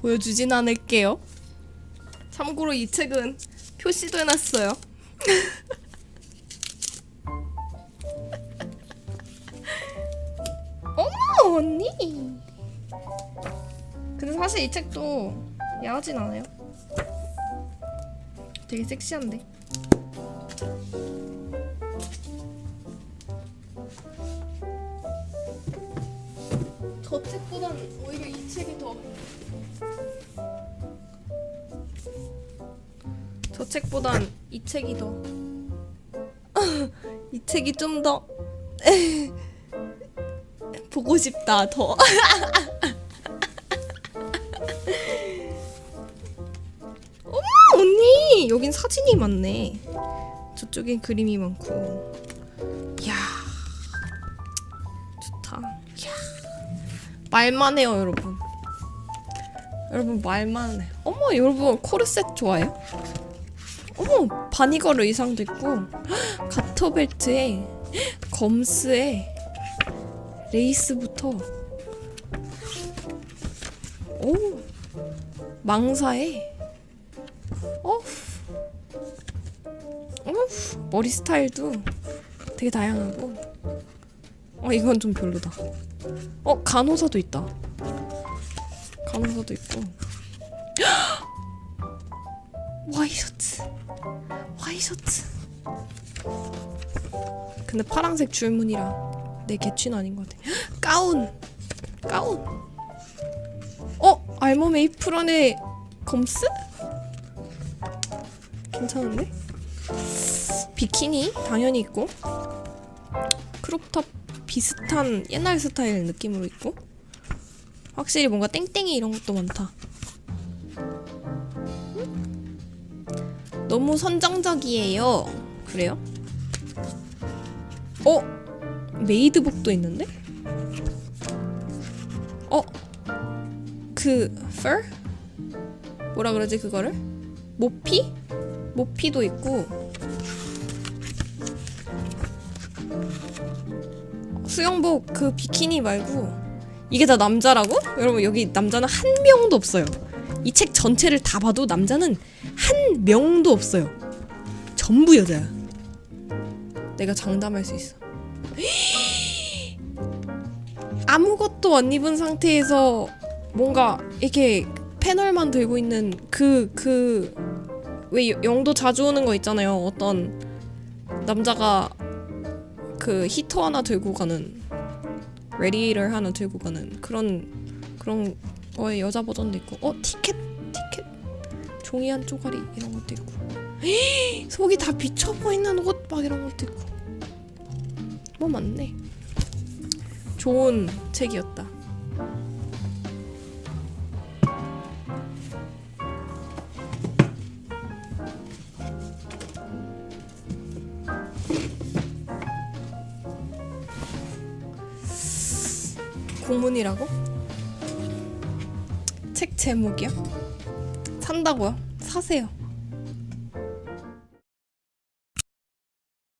보여주진 않을게요. 참고로 이 책은 표시도 해놨어요. 어머 언니. 사실 이 책도 야하진 않아요. 되게 섹시한데. 저 책보단 오히려 이 책이 더. 저 책보단 이 책이 더. 이 책이 좀 더. 보고 싶다 더. 여긴 사진이 많네. 저쪽엔 그림이 많고. 이야 좋다. 이야 말만 해요 여러분. 여러분 말만 해. 어머 여러분 코르셋 좋아요? 어머 바니걸 의상도 있고 가터벨트에 검스에 레이스부터 오 망사에 어, 어 머리 스타일도 되게 다양하고. 어 이건 좀 별로다. 어 간호사도 있다. 간호사도 있고. 와이셔츠. 와이셔츠. 근데 파란색 줄무늬라 내 개취는 아닌 것 같아. 가운! 가운! 어? 알몸 메이플런의 검스? 괜찮은데 비키니 당연히 있고 크롭탑 비슷한 옛날 스타일 느낌으로 있고 확실히 뭔가 땡땡이 이런 것도 많다 너무 선정적이에요 그래요? 어? 메이드복도 있는데? 어? 그 fur? 뭐라 그러지 그거를? 모피? 모피도 있고. 수영복 그 비키니 말고 이게 다 남자라고? 여러분 여기 남자는 한 명도 없어요. 이 책 전체를 다 봐도 남자는 한 명도 없어요. 전부 여자야. 내가 장담할 수 있어. 아무것도 안 입은 상태에서 뭔가 이렇게 패널만 들고 있는 그 그 왜 영도 자주 오는 거 있잖아요. 어떤 남자가 그 히터 하나 들고 가는 레디를 하나 들고 가는 그런 그런 거의 여자 버전도 있고 어 티켓 티켓 종이 한 쪼가리 이런 것도 있고 속이 다 비쳐 보이는 옷 막 이런 것도 있고 뭐 많네. 좋은 책이었다. 공문이라고? 책 제목이요? 산다고요? 사세요.